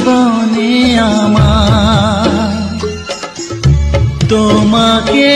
জীবনে আমার। তোমাকে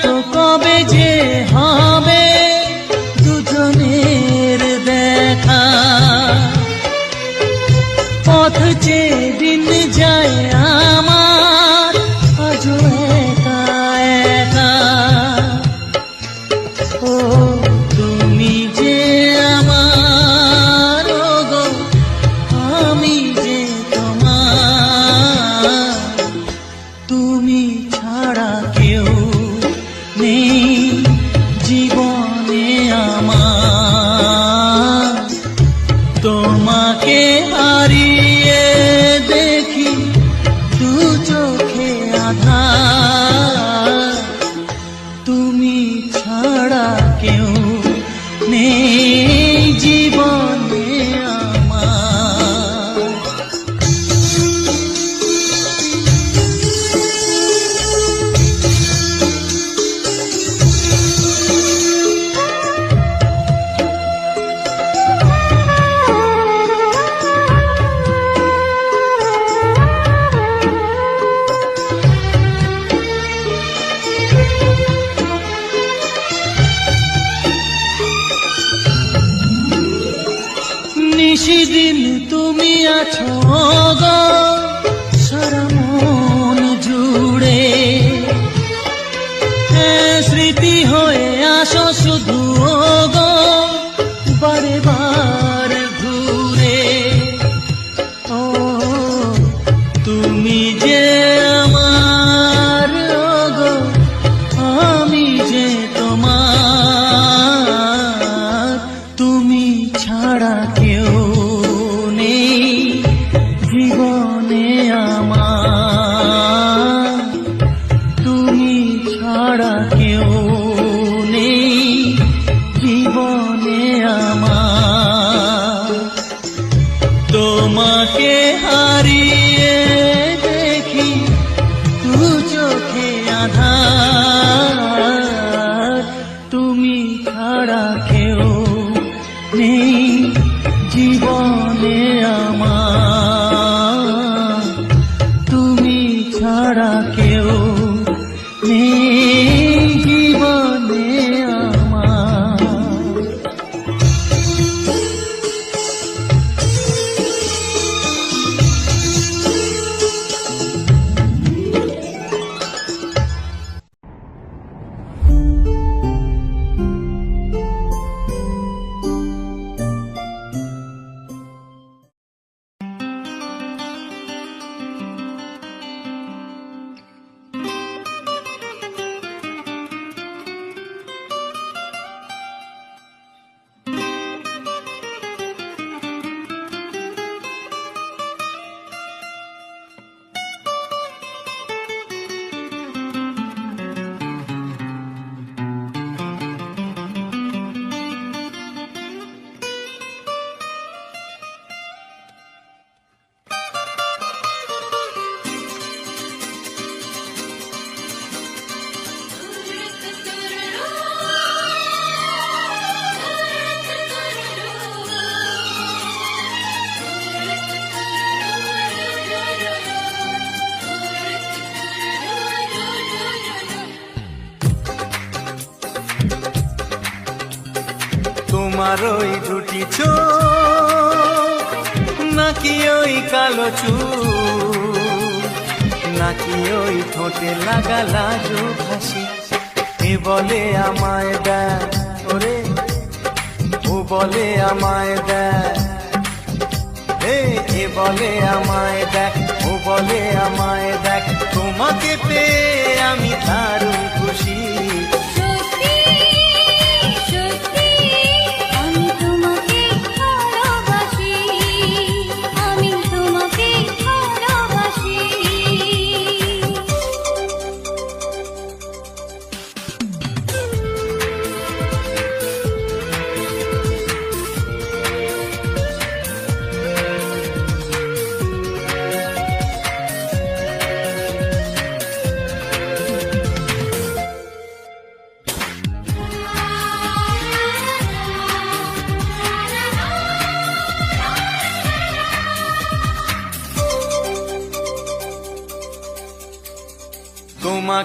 তো কবে যে তোমার ওই দুটি চোখ। নাকি ওই কালো চুল? নাকি ওই ঠোঁটে লাগা লাজু হাসি? এ বলে আমায় দেয় ওরে, ও বলে আমায় দেয় এ বলে আমায় দেখ, ও বলে আমায় দেখ। তোমাকে পেয়ে আমি দারুণ খুশি।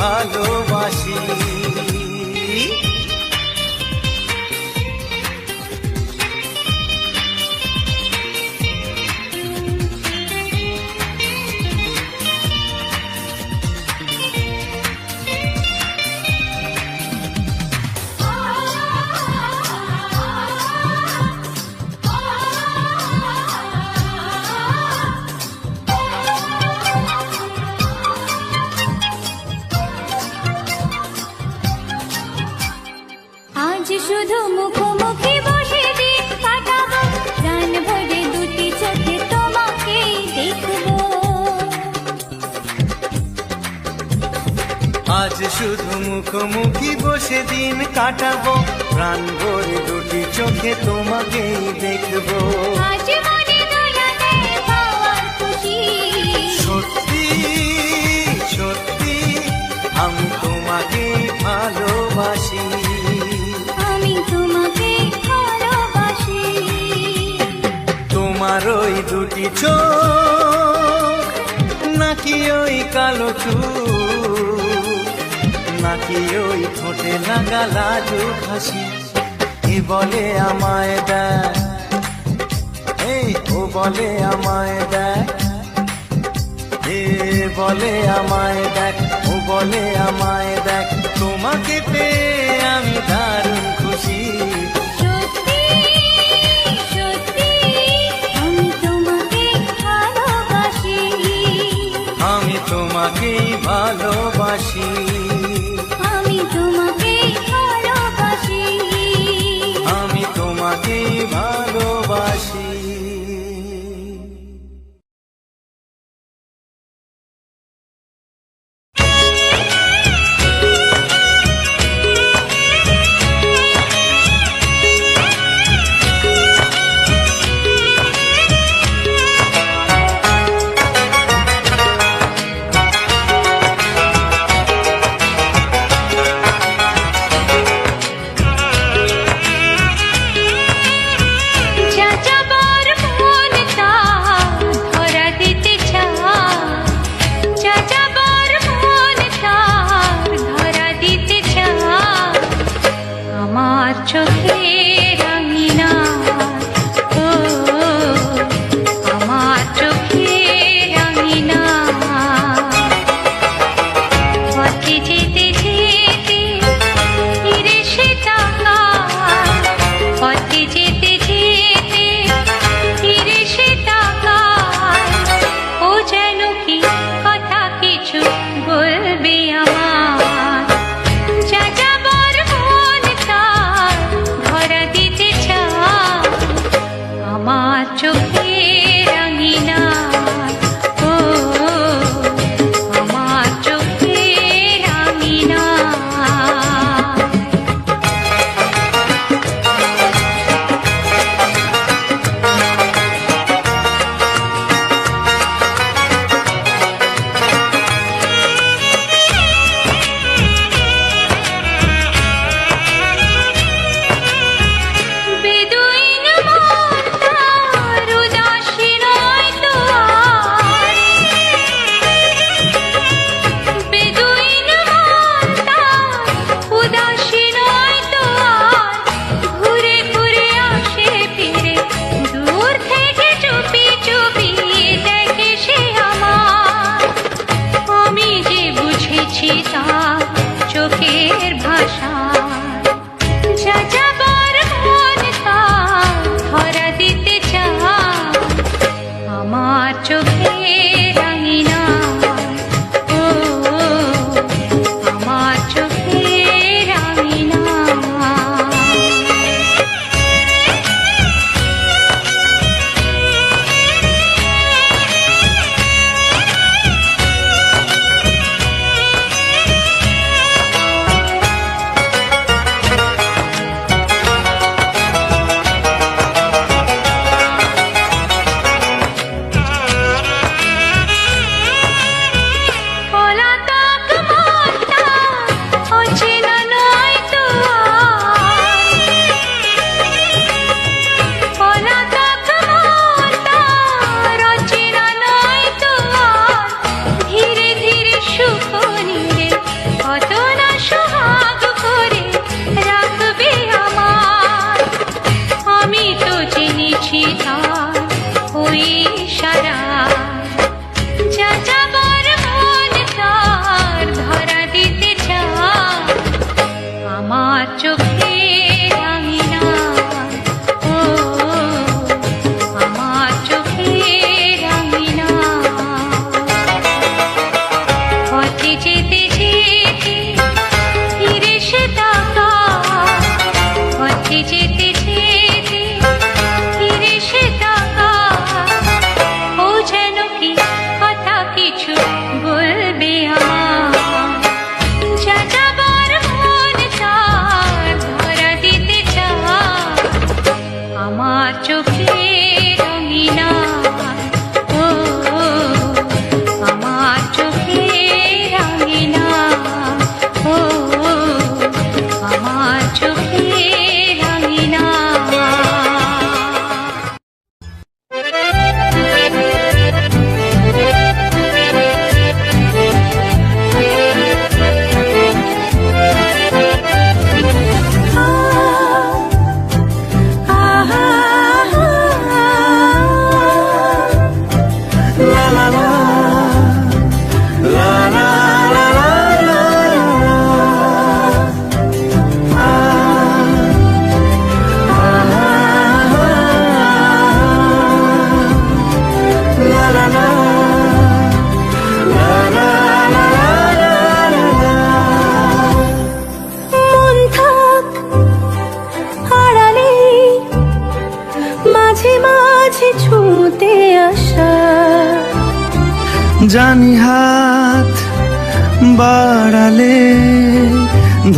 তোমাকেই আজ শুধু মুখোমুখি বসে দিন কাটাবো। প্রাণ ভরে দুটি চোখে তোমাকেই দেখব। সত্যি সত্যি আমি তোমাকে ভালোবাসি। আমি তোমাকে ভালোবাসি। তোমার ওই দুটি চোখ নাকি ওই কালো চুল? নাকি ওই ঠোঁটে লাগা লাজু হাসি এ বলে আমায় দেয় এই ও বলে আমায় দেয় এ বলে আমায় দেখ। ও বলে আমায় দেখ। তোমাকে পেয়ে আমি দারুণ খুশি।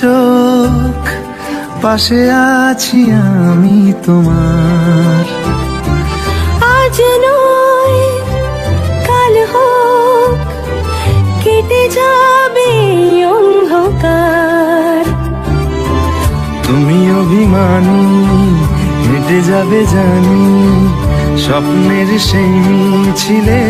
চোখ পাশে আছি আমি তোমার। আজ নয় কাল হোক কেটে যাবে অন্ধকার। তুমি অভিমানী হেঁটে যাবে জানি স্বপ্নের সেই ছিলে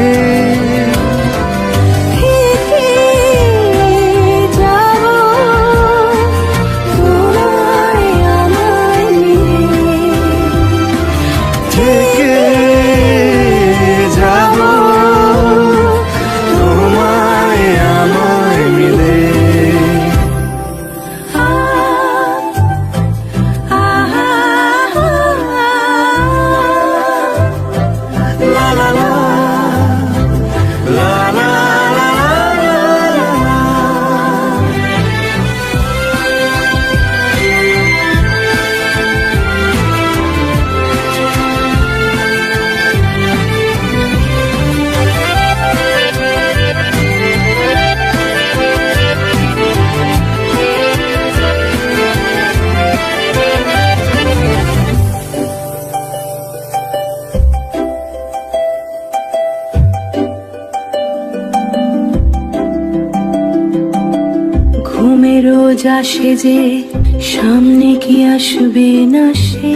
রোজ আসে যে সামনে কি আসবে না সে?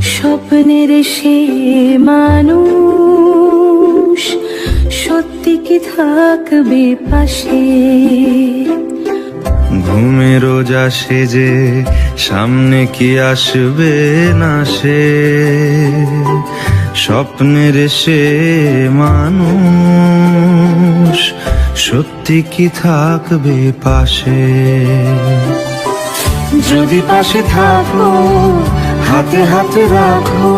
স্বপ্নের সে মানুষ সত্যি কি থাকবে পাশে? ঘুমে রোজ আসে যে সামনে কি আসবে না সে? স্বপ্নের সে মানুষ সত্যি কি থাকবে পাশে? যদি পাশে থাকো, হাতে হাতে রাখো,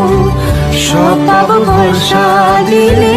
সব পাবো ভরসা দিলে।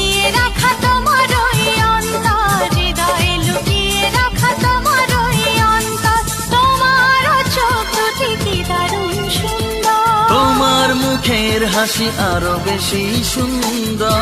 মুখের হাসি আরও বেশি সুন্দর।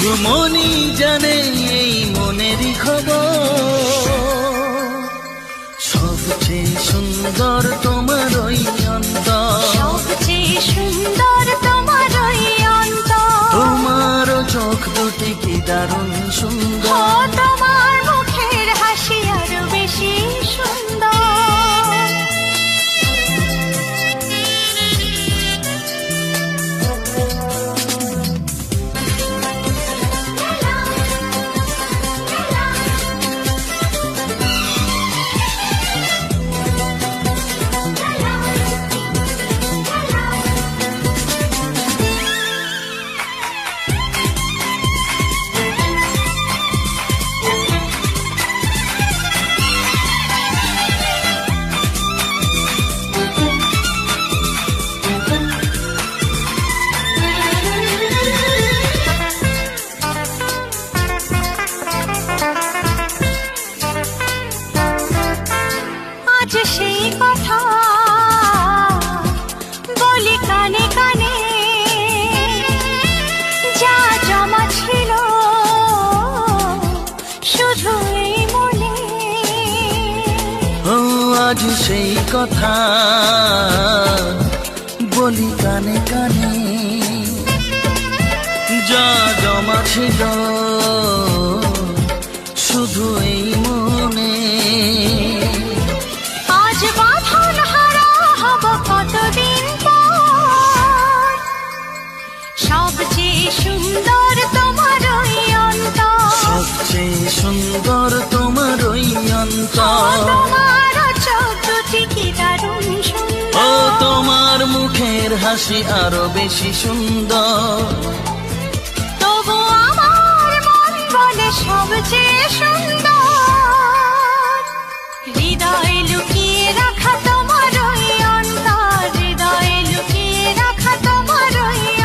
শুধু মনি জানে এই মনেরই খবর। সবচেয়ে সুন্দর তোমার ওই অন্তর। সবচেয়ে সুন্দর তোমার ওই অন্তর। তোমার চোখ দুটি কি দারুণ সুন্দর। আজ সেই কথা। বলি কানে কানে যা জমা ছিল শুধু এই মনে। আজ বাঁধন হারা হব কতদিন সবচেয়ে সুন্দর তোমার সবচেয়ে সুন্দর হাসি আরও বেশি সুন্দর। তবু আমার মন বলে সবচেয়ে সুন্দর। হৃদয়ে লুকিয়ে রাখা তোমার অন্তর। হৃদয়ে লুকিয়ে রাখা তোমার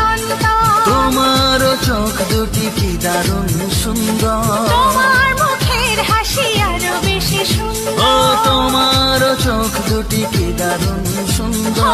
অন্তর। তোমার চোখ দুটি কি দারুণ সুন্দর। তোমার মুখের হাসি আরও বেশি ও তোমার চোখ দুটি কি দারুণ সুন্দর।